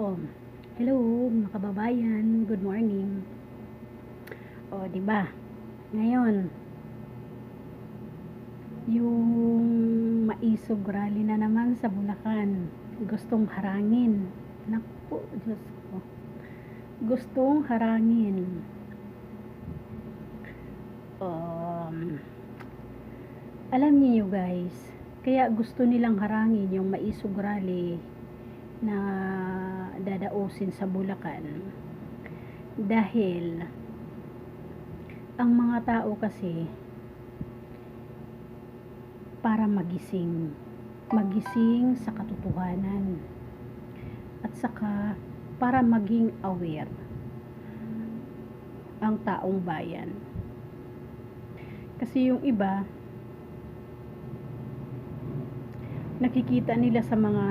Oh, hello mga kababayan, good morning. Oh, 'di ba? Ngayon, yung maisog rally na naman sa Bulacan. Gustong harangin. Naku, Diyos ko. Gustong harangin. Um, alam niyo guys, kaya gusto nilang harangin yung maisog rally na dadausin sa Bulacan. Dahil ang mga tao kasi para magising. Magising sa katotohanan. At saka para maging aware ang taong bayan. Kasi yung iba nakikita nila sa mga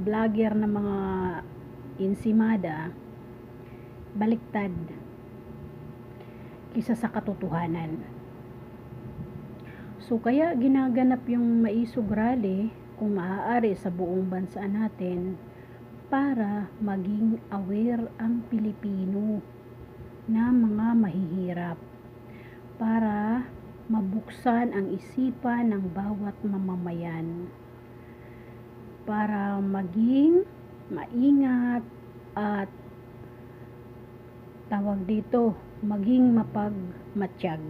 vlogger na mga insimada baliktad kisa sa katotohanan. So kaya ginaganap yung maisog rally kung maaari sa buong bansa natin para maging aware ang Pilipino na mga mahihirap para mabuksan ang isipan ng bawat mamamayan para maging maingat at tawag dito maging mapagmatsyag.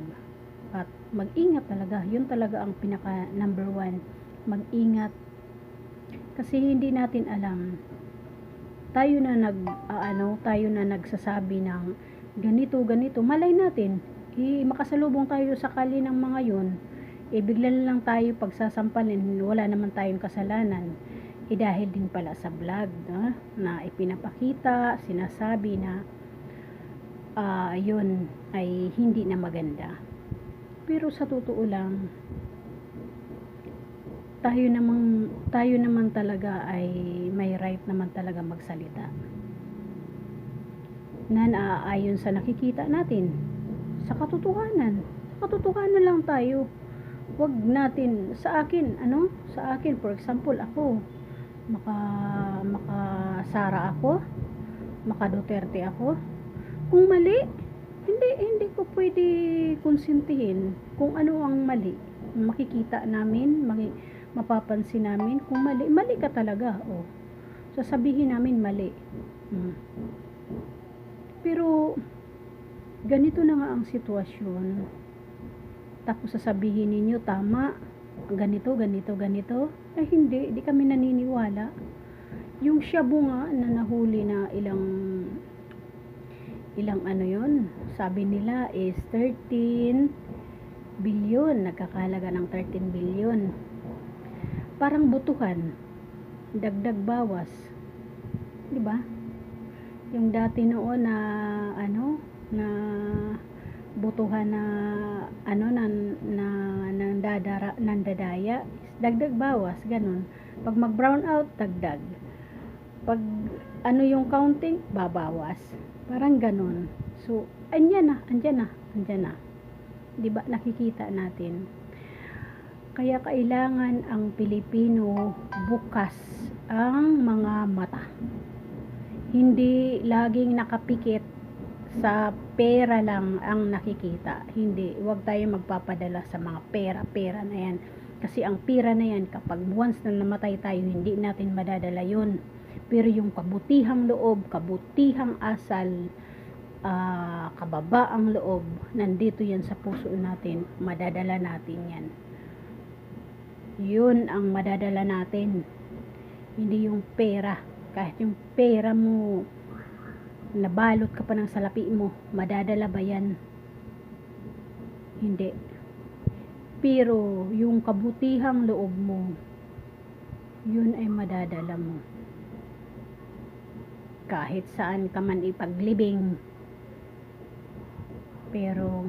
At mag-ingat talaga yun talaga ang pinaka number one mag-ingat. Kasi hindi natin alam tayo na nag uh, ano tayo na nagsasabi ng ganito ganito. Malay natin eh, makasalubong tayo sa kali ng mga yun eh bigla lang tayo pagsasampalin wala naman tayong kasalanan eh dahil din pala sa vlog no? na ipinapakita sinasabi na uh, yun ay hindi na maganda. Pero sa totoo lang tayo naman tayo naman talaga ay may right naman talaga magsalita. Na naaayon sa nakikita natin sa katotohanan. Sa katotohanan lang tayo. Wag natin sa akin ano? Sa akin for example ako maka maka Sara ako maka Duterte ako. Kung mali hindi hindi ko pwede konsintihin kung ano ang mali. Makikita namin maki, mapapansin namin kung mali. Mali ka talaga oh. Sasabihin namin mali. Hmm. pero ganito na nga ang sitwasyon. Tapos sasabihin ninyo tama ganito ganito ganito. Eh hindi. Di kami naniniwala. Yung shabu nga na nahuli na ilang ilang ano yon sabi nila is 13 bilyon nagkakalaga ng 13 bilyon parang butuhan. Dagdag bawas. Di ba? Yung dati noon na ano na butuhan na ano na na nang dadara nang dadaya dagdag bawas ganun. Pag mag brown out dagdag. Pag ano yung counting babawas. Parang ganun. So andyan na andyan na andyan na. Di ba nakikita natin. Kaya kailangan ang Pilipino bukas ang mga mata. Hindi laging nakapikit sa pera lang ang nakikita hindi wag tayo magpapadala sa mga pera pera na yan kasi ang pera na yan kapag once na namatay tayo hindi natin madadala yun pero yung kabutihang loob, kabutihang asal, uh, kababaang loob, nandito yan sa puso natin, madadala natin yan. Yun ang madadala natin. Hindi yung pera. Kahit yung pera mo, nabalot ka pa ng salapi mo, madadala ba yan? Hindi. Pero yung kabutihang loob mo, yun ay madadala mo. Kahit saan ka man ipaglibing. Pero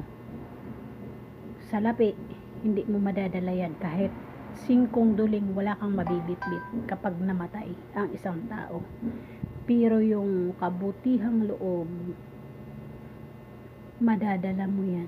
sa lapi hindi mo madadala yan. Kahit singkong duling wala kang mabibitbit kapag namatay ang isang tao pero yung kabutihang loob, madadala mo yan.